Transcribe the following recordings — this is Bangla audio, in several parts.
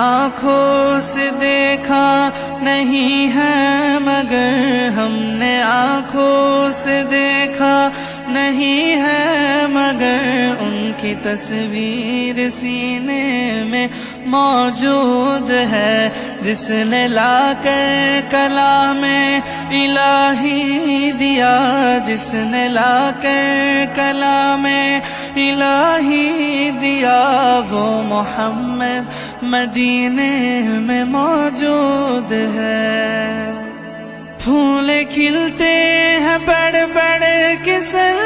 آنکھوں سے دیکھا نہیں ہے، مگر ہم نے آنکھوں سے دیکھا نہیں ہے، مگر ان کی تصویر سینے میں موجود ہے، جس نے لا کر کلا میں الہی دیا، جس نے لا کر کلا میں الہی دیا۔ وہ محمد مدینے میں موجود ہے۔ پھول کھلتے ہیں بڑ بڑ کسل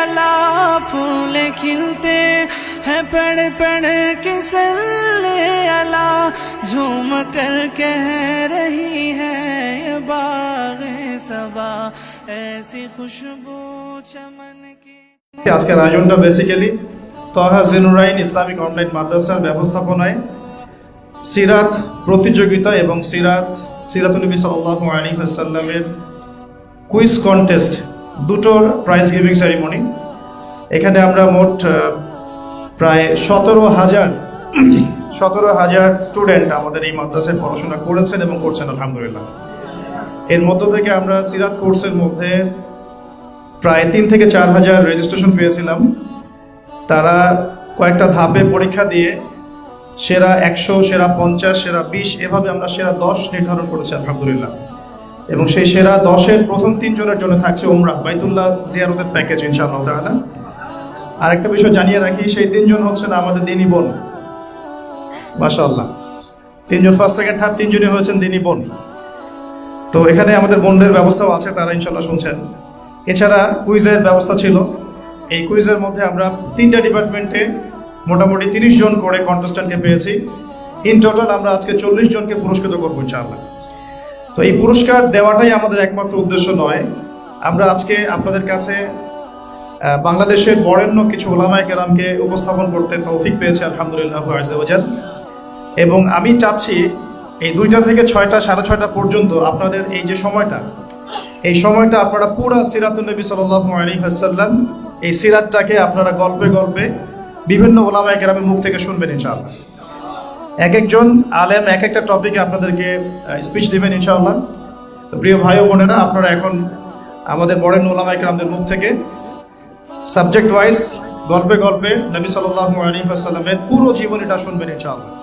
اللہ پھول کھلتے ہیں بڑ بڑ کسل اللہ جھوم کر کہہ رہی ہے یہ باغ سبا ایسی خوشبو چمن کی۔ آج کا ناجون بیسیکلی۔ তহা জেনুরাইন ইসলামিক অনলাইন মাদ্রাসার ব্যবস্থাপনায় সিরাত প্রতিযোগিতা এবং সিরাত সিরাতুনবী সাল্লাহ আলী সাল্লামের কুইজ কন্টেস্ট দুটোর প্রাইজ গিভিং সেরিমনি এখানে আমরা মোট প্রায় সতেরো হাজার সতেরো হাজার স্টুডেন্ট আমাদের এই মাদ্রাসায় পড়াশোনা করেছেন এবং করছেন, আলহামদুলিল্লাহ। এর মধ্য থেকে আমরা সিরাত কোর্সের মধ্যে প্রায় তিন থেকে চার হাজার রেজিস্ট্রেশন পেয়েছিলাম। তারা কয়েকটা ধাপে পরীক্ষা দিয়ে সেরা একশো, সেরা পঞ্চাশ, সেরা বিশ, এভাবে আমরা সেরা দশ নির্ধারণ করেছি, আলহামদুলিল্লাহ। এবং সেই সেরা দশের প্রথম তিনজনের জন্য থাকছে ওমরা বাইতুল্লাহ জিয়ারতের প্যাকেজ ইনশাআল্লাহ তাআলা। আরেকটা বিষয় জানিয়ে রাখি, সেই তিনজন হচ্ছেন আমাদের দিনী বোন। মাশাআল্লাহ। তিনজন ফার্স্ট সেকেন্ড থার্ড তিনজনই হয়েছেন দিনী বোন। তো এখানে আমাদের বোনদের ব্যবস্থাও আছে, তারা ইনশাল্লাহ শুনছেন। এছাড়া কুইজের ব্যবস্থা ছিল। এই কুইজের মধ্যে আমরা তিনটা ডিপার্টমেন্টে মোটামুটি তিরিশ জন করে কন্টেস্ট্যান্টকে পেয়েছি। ইন টোটাল আমরা আজকে চল্লিশ জনকে পুরস্কৃত করব, ইনশাআল্লাহ। তো এই পুরস্কার দেওয়াটাই আমাদের একমাত্র উদ্দেশ্য নয়। আমরা আজকে আপনাদের কাছে বাংলাদেশের বরেণ্য কিছু ওলামায় কেরামকে উপস্থাপন করতে তৌফিক পেয়েছে, আলহামদুলিল্লাহ আজাল এবং আমি চাচ্ছি এই দুইটা থেকে ছয়টা, সাড়ে ছয়টা পর্যন্ত আপনাদের এই যে সময়টা, এই সময়টা আপনারা পুরা সিরাতুল নবী সাল্লাহ আলী হাসাল্লাম এই সিরাতটাকে আপনারা গল্পে গল্পে বিভিন্ন ওলামায় কেরামের মুখ থেকে শুনবেন ইনশাআল্লাহ। এক একজন আলেম, এক একটা টপিকে আপনাদেরকে স্পিচ দেবেন ইনশাআল্লাহ। তো প্রিয় ভাই বোনেরা, আপনারা এখন আমাদের বড়েন ওলামায় কেরামদের মুখ থেকে সাবজেক্ট ওয়াইজ গল্পে গল্পে নবী সাল্লাহ আলী হাসাল্লামের পুরো জীবনীটা শুনবেন ইনশাআল্লাহ।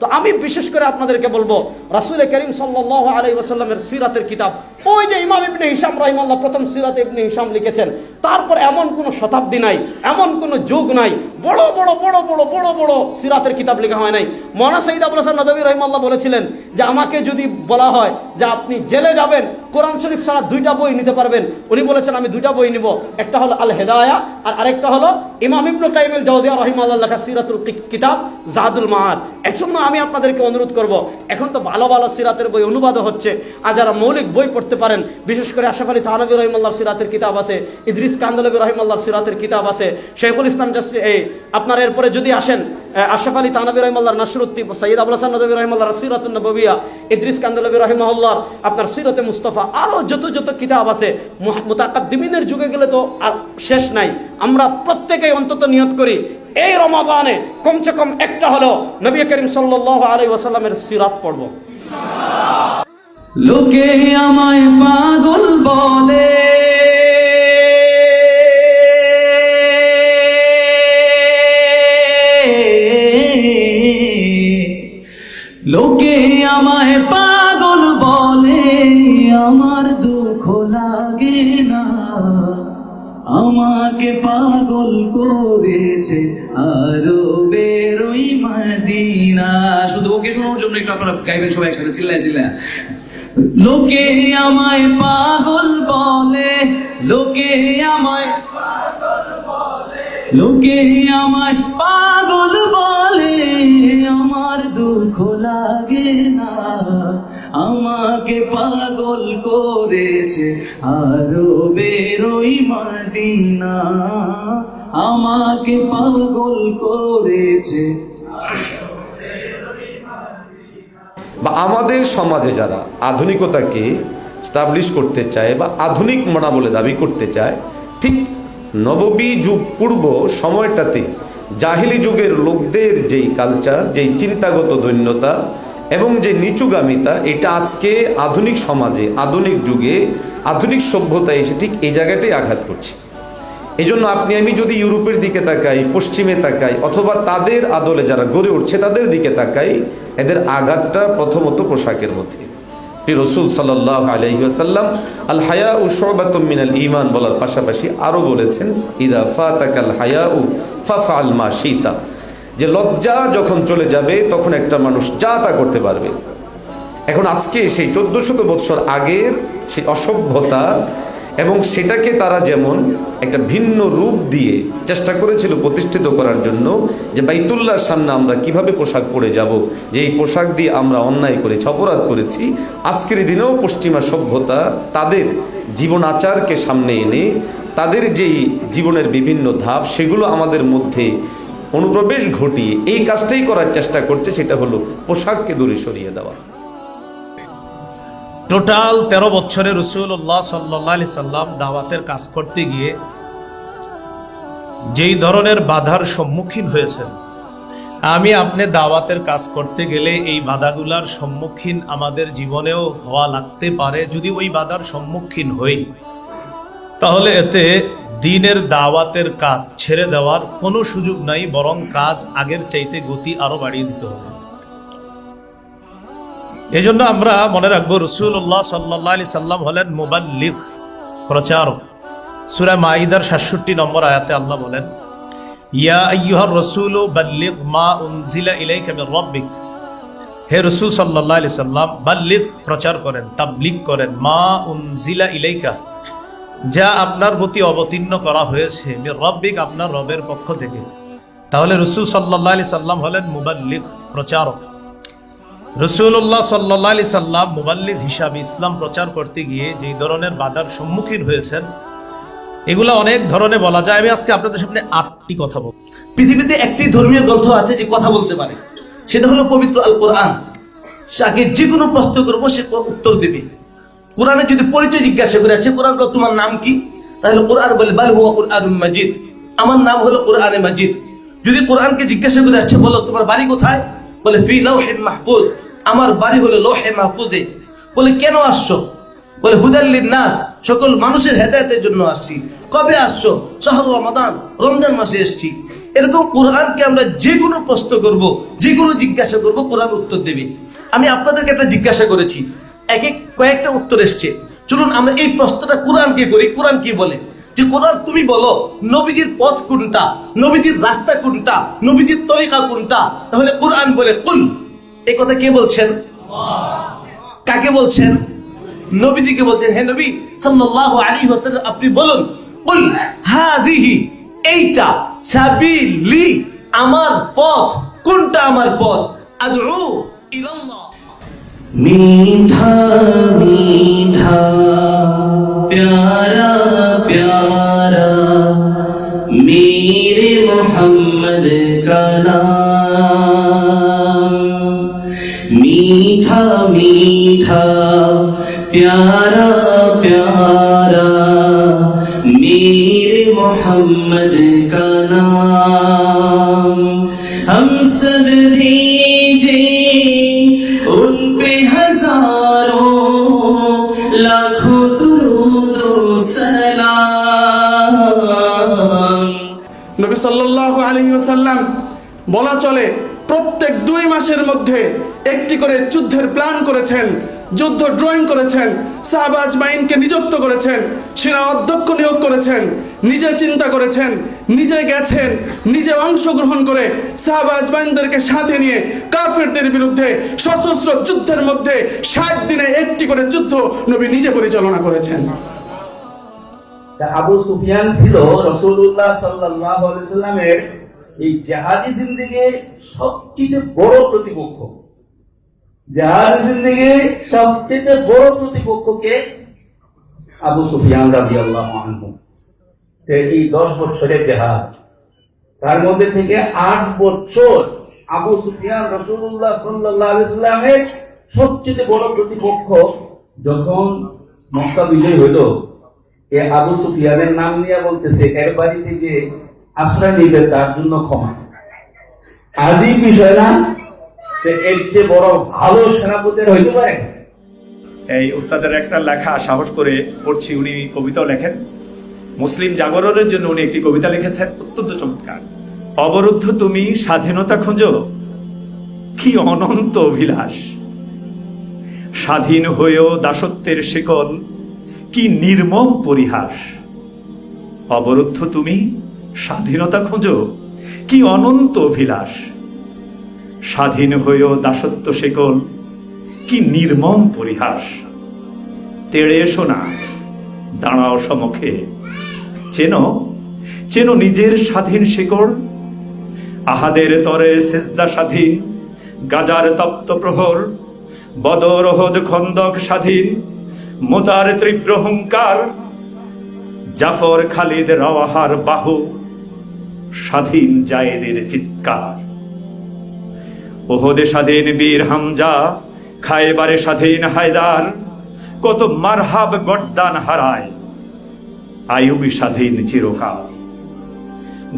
তো আমি বিশেষ করে আপনাদেরকে বলব, রাসুল করিম সাল্লাহ আলাই ওসাল্লামের সিরাতের কিতাব। ওই যে ইমাম ইবনে হিসাম রাহিমাল্লাহ প্রথম সিরাত ইবনে হিসাম লিখেছেন, তারপর এমন কোনো শতাব্দী নাই, এমন কোনো যুগ নাই, বড় বড় বড় বড় বড় বড় সিরাতের কিতাব লেখা হয় নাই। মনা সঈদ আবুল হাসান নদী রহিমাল্লাহ বলেছিলেন যে, আমাকে যদি বলা হয় যে, আপনি জেলে যাবেন কোরআন শরীফ ছাড়া দুইটা বই নিতে পারবেন। উনি বলেছেন, আমি দুইটা বই নিব। একটা হলো আল হেদায়া আর আরেকটা হলো ইমাম ইবনু কাইমুল জাউদিয়া লেখা সিরাতুল কিতাব জাদুল মাহাদ এজন্য আমি আপনাদেরকে অনুরোধ করব, এখন তো ভালো ভালো সিরাতের বই অনুবাদও হচ্ছে। আর যারা মৌলিক বই পড়তে পারেন, বিশেষ করে আশরাফ আলী থানবী রহিমাল্লাহ সিরাতের কিতাব আছে, ইদ্রিস কান্দলবী রহিমাল্লাহ সিরাতের কিতাব আছে, শেখুল ইসলাম জাসি এই, আপনার এরপরে যদি আসেন আশরাফ আলী থানবী রহিমাল্লাহ নসরুদ্দি সৈয়দ আবুল হাসান নদী রহিমাল্লাহ সিরাতুল নববিয়া ইদ্রিস কান্দলবী রহিমাল্লাহ আপনার সিরতে মুস্তফা আরও যত যত কিতাব আছে মুতাকাদ্দিমিনের যুগে গেলে তো আর শেষ নাই। আমরা প্রত্যেকেই অন্তত নিয়ত করি, এই রমাদানে কমসে কম একটা হলো নবী করিম সাল্লাহ আলাই ওয়াসাল্লামের সিরাত পড়ব। লোকে আমায় পাগল বলে। আমার দুঃখ লাগে না। আমাকে পাগল করেছে আরও বেরোই মাদিনা। শুধু ওকে শোনার জন্য একটু আপনারা গাইবেন সবাই একসাথে, চিল্লায় চিল্লায়। লোকে আমায় পাগল বলে, লোকে আমায় লোকে আমায় পাগল বলে। আমার দুঃখ লাগে আমাকে পাগল করেছে আরও বেরোই মাদিনা। আমাকে পাগল করেছে। বা আমাদের সমাজে যারা আধুনিকতাকে স্টাবলিশ করতে চায় বা আধুনিক মনা বলে দাবি করতে চায়, ঠিক নববী যুগ পূর্ব সময়টাতে জাহিলি যুগের লোকদের যেই কালচার যেই চিন্তাগত দৈন্যতা এবং যে নিচুগামিতা, এটা আজকে আধুনিক সমাজে, আধুনিক যুগে, আধুনিক সভ্যতায় এসে ঠিক এই জায়গাটাই আঘাত করছে। এই জন্য আপনি, আমি যদি ইউরোপের দিকে তাকাই, পশ্চিমে তাকাই, অথবা তাদের আদলে যারা গড়ে উঠছে, তাদের দিকে তাকাই, এদের আঘাতটা প্রথমত পোশাকের মধ্যে। রসুল সাল্লাহ আলহিহাসাল্লাম আল হায়া উ মিনাল ইমান বলার পাশাপাশি আরও বলেছেন, ইদা ফাতাকাল হায়া উ ফাফা আল মা সীতা যে লজ্জা যখন চলে যাবে, তখন একটা মানুষ যা তা করতে পারবে। এখন আজকে সেই চোদ্দ শত বৎসর আগের সেই অসভ্যতা এবং সেটাকে তারা যেমন একটা ভিন্ন রূপ দিয়ে চেষ্টা করেছিল প্রতিষ্ঠিত করার জন্য যে বাইতুল্লাহর সামনে আমরা কীভাবে পোশাক পরে যাব, যে এই পোশাক দিয়ে আমরা অন্যায় করেছি, অপরাধ করেছি, আজকের দিনেও পশ্চিমা সভ্যতা তাদের জীবন আচারকে সামনে এনে, তাদের যেই জীবনের বিভিন্ন ধাপ, সেগুলো আমাদের মধ্যে অনুপ্রবেশ ঘটিয়ে এই কাজটাই করার চেষ্টা করছে, সেটা হলো পোশাককে দূরে সরিয়ে দেওয়া। টোটাল তেরো বছরে রসুল্লাহ সাল্লি সাল্লাম দাওয়াতের কাজ করতে গিয়ে যেই ধরনের বাধার সম্মুখীন হয়েছেন, আমি আপনি দাওয়াতের কাজ করতে গেলে এই বাধাগুলার সম্মুখীন আমাদের জীবনেও হওয়া লাগতে পারে। যদি ওই বাধার সম্মুখীন হই, তাহলে এতে দিনের দাওয়াতের কাজ ছেড়ে দেওয়ার কোনো সুযোগ নাই, বরং কাজ আগের চাইতে গতি আরও বাড়িয়ে দিতে হবে। এই জন্য আমরা মনে রাখব রসুল্লাহ সাল্লাহ আলি সাল্লাম হলেন মুবাল্লিগ, প্রচারক। সুরা মাইদার সাতষট্টি নম্বর আয়াতে আল্লাহ বলেন, ইয়া আইয়ুহার রসুল বাল্লিগ মা উনজিলা ইলাইকা মির রাব্বিক। হে রসুল সাল্লাহ আলি সাল্লাম, বাল্লিগ প্রচার করেন, তাবলিগ করেন, মা উনজিলা ইলাইকা যা আপনার প্রতি অবতীর্ণ করা হয়েছে রাব্বিক আপনার রবের পক্ষ থেকে। তাহলে রসুল সাল্লাহ আলি সাল্লাম হলেন মুবাল্লিগ, প্রচারক। রসুল্লাহ সাল্লাহ আলি সাল্লাম মুবাল্লিক হিসাবে ইসলাম প্রচার করতে গিয়ে যেই ধরনের বাধার সম্মুখীন হয়েছেন, এগুলো অনেক ধরনের বলা যায়। আমি আজকে আপনাদের সামনে আটটি কথা বলব। পৃথিবীতে একটি ধর্মীয় গ্রন্থ আছে যে কথা বলতে পারে। সেটা হলো পবিত্র আল কোরআন তাকে যে কোনো প্রশ্ন করব, সে উত্তর দেবে। কোরআনে যদি পরিচয় জিজ্ঞাসা করে আছে কোরআন তোমার নাম কি? তাহলে কোরআন বলে, বাল হুয়া কোরআন মাজিদ। আমার নাম হলো কোরআনে মাজিদ। যদি কোরআনকে জিজ্ঞাসা করে আছে বলো, তোমার বাড়ি কোথায়? বলে, ফি লৌহে মাহফুজ। আমার বাড়ি হলো লৌহে মাহফুজে। বলে, কেন আসছো? বলে হুদাল্লিন না সকল মানুষের হেদায়তের জন্য আসছি। কবে আসছো? শহর রমাদান, রমজান মাসে এসছি। এরকম কোরআনকে আমরা যে কোনো প্রশ্ন করব, যে কোনো জিজ্ঞাসা করব, কোরআন উত্তর দেবে। আমি আপনাদেরকে একটা জিজ্ঞাসা করেছি এক এক কয়েকটা উত্তর এসছে। চলুন আমরা এই প্রশ্নটা কোরআনকে করি। কোরআন কি বলে? যে কোরআন তুমি বলো, নবীজির পথ কোনটা? নবীজির রাস্তা কোনটা? নবীজির তরিকা কোনটা? তাহলে কোরআন বলে, কুল। এই কথা কে বলছেন? কাকে বলছেন? নবীজিকে বলছেন, হে নবী, সাল্লাল্লাহু আলাইহি ওয়াসাল্লাম, আপনি বলুন, কুল হাদিহি এইটা সাবিলি, আমার পথ, কোনটা আমার পথ? আদউ ইলাল্লাহ। मीठा मीठा प्यारा प्यारा मेरे मोहम्मद का नाम मीठा मीठा प्यारा प्यारा मेरे मोहम्मद का नाम हम सब दीजिए আলাইহি ওয়াসাল্লাম, বলা চলে, প্রত্যেক দুই মাসের মধ্যে একটি করে যুদ্ধের প্ল্যান করেছেন, যুদ্ধ ড্রয়িং করেছেন সাহাবাজ মাইনকে নিযুক্ত করেছেন সেরা অধ্যক্ষ নিয়োগ করেছেন, নিজে চিন্তা করেছেন, নিজে গেছেন, নিজে অংশগ্রহণ করে সাহাবাজ মাইনদেরকে সাথে নিয়ে কাফেরদের বিরুদ্ধে সশস্ত্র যুদ্ধের মধ্যে ষাট দিনে একটি করে যুদ্ধ নবী নিজে পরিচালনা করেছেন। আবু সুফিয়ান ছিল রসুল্লাহ সাল্লাহ সাল্লামের এই জাহাদি জিন্দিগির সবচেয়ে বড় প্রতিপক্ষ। জাহাদি জিন্দিগির সবচেয়ে বড় প্রতিপক্ষকে আবু সুফিয়ান রাজি আল্লাহ এই দশ বছরের জাহাজ। তার মধ্যে থেকে আট বছর আবু সুফিয়ান রসুল্লাহ সাল্লাহ সাল্লামের সবচেয়ে বড় প্রতিপক্ষ। যখন মক্কা বিজয় হইল, এ আবু সুফিয়ানের নাম নিয়ে বলতেছে, এর বাড়িতে যে আশ্রয় নিবে তার জন্য ক্ষমা। আজই বিষয় না যে এর চেয়ে বড় ভালো সেনাপতির হইতে পারে। এই উস্তাদের একটা লেখা সাহস করে পড়ছি, উনি কবিতাও লেখেন। মুসলিম জাগরণের জন্য উনি একটি কবিতা লিখেছেন, অত্যন্ত চমৎকার। অবরুদ্ধ তুমি, স্বাধীনতা খোঁজো, কি অনন্ত অভিলাষ। স্বাধীন হয়েও দাসত্বের শিকল, কি নির্মম পরিহাস। অবরুদ্ধ তুমি স্বাধীনতা খোঁজো, কি অনন্ত অভিলাষ। স্বাধীন হয়েও দাসত্ব শিকল কি নির্মম পরিহাস। তেড়ে এসো না, দাঁড়াও সমক্ষে। চেনো চেনো নিজের স্বাধীন শিকড়। আহাদের তরে সেজদা স্বাধীন, গাজার তপ্ত প্রহর। বদর হদ খন্দক স্বাধীন, মোতার তীব্র হুঙ্কার। জাফর খালিদ রাওয়াহার বাহু। স্বাধীন জায়েদের চিৎকার। ওহদে স্বাধীন বীর হামজা, খায়বারে স্বাধীন হায়দার, কত মারহাব গর্দান হারায় আয়ুবি স্বাধীন চিরকাল।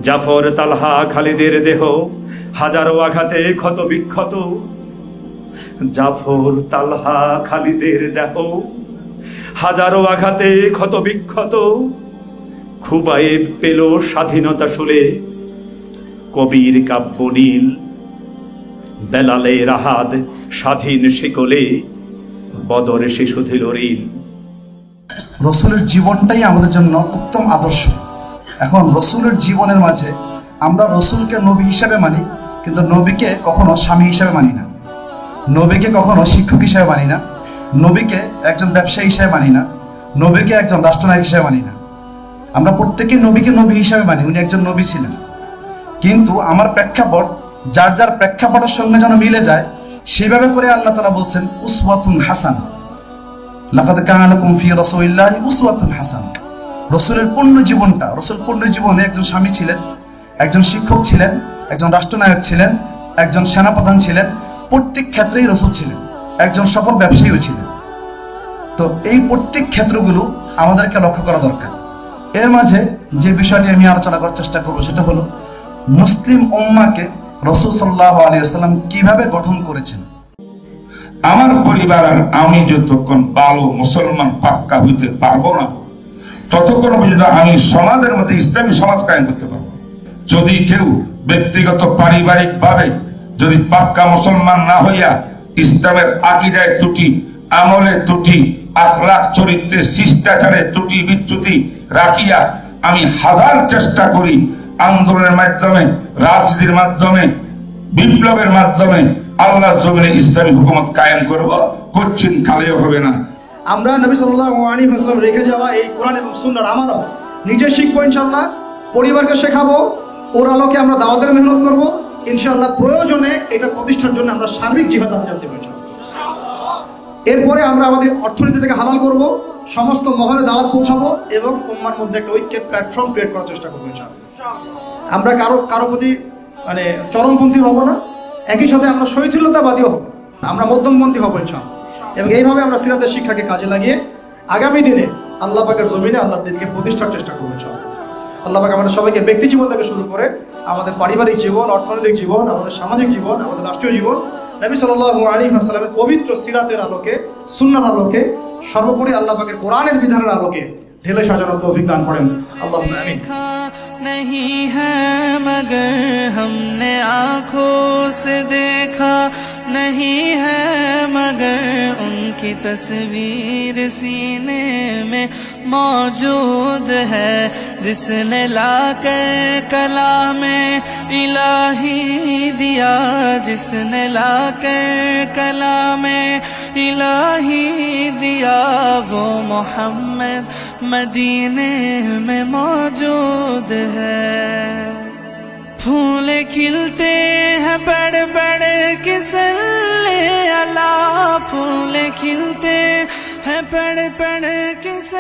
জাফর তালহা খালিদের দেহ, হাজারো আঘাতে ক্ষত বিক্ষত। জাফর তালহা খালিদের দেহ, হাজারো আঘাতে ক্ষত বিক্ষত। খুবাইব পেল স্বাধীনতা শুলে কবির কাব্য নীল, বেলালে রাহাদ স্বাধীন শিকলে, বদরে শিশু দিল ঋণ। রসুলের জীবনটাই আমাদের জন্য উত্তম আদর্শ। এখন রসুলের জীবনের মাঝে আমরা রসুলকে নবী হিসাবে মানি, কিন্তু নবীকে কখনো স্বামী হিসাবে মানি না। নবীকে কখনো শিক্ষক হিসাবে মানি না। নবীকে একজন ব্যবসায়ী হিসাবে মানি না। নবীকে একজন রাষ্ট্রনায়ক হিসাবে মানি না। আমরা প্রত্যেকেই নবীকে নবী হিসাবে মানি, উনি একজন নবী ছিলেন। কিন্তু আমার প্রেক্ষাপট, যার যার প্রেক্ষাপটের সঙ্গে যেন মিলে যায়, সেভাবে করে আল্লাহ তালা বলছেন, উসওয়াতুন হাসান। লাকাদ কানা লাকুম ফি রাসূলিল্লাহি উসওয়াতুন হাসান। রসুলের পূর্ণ জীবনটা, রসুল পূর্ণ জীবনে একজন স্বামী ছিলেন, একজন শিক্ষক ছিলেন, একজন রাষ্ট্রনায়ক ছিলেন, একজন সেনাপ্রধান ছিলেন, প্রত্যেক ক্ষেত্রেই রসুল ছিলেন, একজন সফল ব্যবসায়ীও ছিলেন। তো এই প্রত্যেক ক্ষেত্রগুলো আমাদেরকে লক্ষ্য করা দরকার। এর মাঝে যে বিষয়টি আমি আলোচনা করার চেষ্টা করব সেটা হলো, মুসলিম উম্মাকে রসুল সাল্লাহ আলিয়াল্লাম কীভাবে গঠন করেছেন? আমার পরিবার আর আমি যতক্ষণ ভালো মুসলমান পাক্কা হইতে পারব না, ততক্ষণ পর্যন্ত আমি সমাজের মধ্যে ইসলামী সমাজ কায়েম করতে পারব যদি কেউ ব্যক্তিগত পারিবারিক ভাবে যদি পাক্কা মুসলমান না হইয়া ইসলামের আকিদায় ত্রুটি আমলে ত্রুটি আখলাক চরিত্রে, শিষ্টাচারে ত্রুটি বিচ্যুতি রাখিয়া আমি হাজার চেষ্টা করি আন্দোলনের মাধ্যমে, রাজনীতির মাধ্যমে, বিপ্লবের মাধ্যমে আল্লাহ জমিনে ইসলামী হুকুমত কায়েম করব কচ্ছিন কালেও হবে না। আমরা নবী সাল্লাহ আলী হাসলাম রেখে যাওয়া এই কোরআন এবং সুন্নার আমারও নিজে শিখব ইনশাল্লাহ পরিবারকে শেখাবো, ওর আলোকে আমরা দাওয়াতের মেহনত করব ইনশাল্লাহ প্রয়োজনে এটা প্রতিষ্ঠার জন্য আমরা সার্বিক জিহাদ জানতে পারছি এরপরে আমরা আমাদের অর্থনীতিটাকে হালাল করব, সমস্ত মহলে দাওয়াত পৌঁছাবো এবং উম্মার মধ্যে একটা ঐক্যের প্ল্যাটফর্ম ক্রিয়েট করার চেষ্টা করব আমরা কারও কারও প্রতি মানে চরমপন্থী হব না, একই সাথে আমরা শৈথিল্যতাবাদীও হব, আমরা মধ্যমপন্থী হব ইনশাল্লাহ এবং এইভাবে আমরা সিরাতের শিক্ষাকে কাজে লাগিয়ে আগামী দিনে আল্লাহ পাকের জমিনে আল্লাহ দিনকে প্রতিষ্ঠার চেষ্টা করব ইনশাল্লাহ আল্লাহ পাক আমাদের সবাইকে ব্যক্তি জীবন থেকে শুরু করে আমাদের পারিবারিক জীবন, অর্থনৈতিক জীবন, আমাদের সামাজিক জীবন, আমাদের রাষ্ট্রীয় জীবন নবী সাল্লাহ আলী আসসালামের পবিত্র সিরাতের আলোকে সুন্নার আলোকে সর্বোপরি আল্লাহ পাকের কোরআনের বিধানের আলোকে ঢেলে সাজানোর তৌফিক দান করেন আল্লাহ আমিন देखा नहीं है मगर हमने आंखों से देखा नहीं है मगर उनकी तस्वीर सीने में मौजूद है جس نے لا کر کلا میں الہی دیا، جس نے لا کر کلا میں الہی دیا، وہ محمد مدینے میں موجود ہے۔ پھول کھلتے ہیں بڑ بڑ کس اللہ پھول کھلتے ہیں بڑ بڑ کس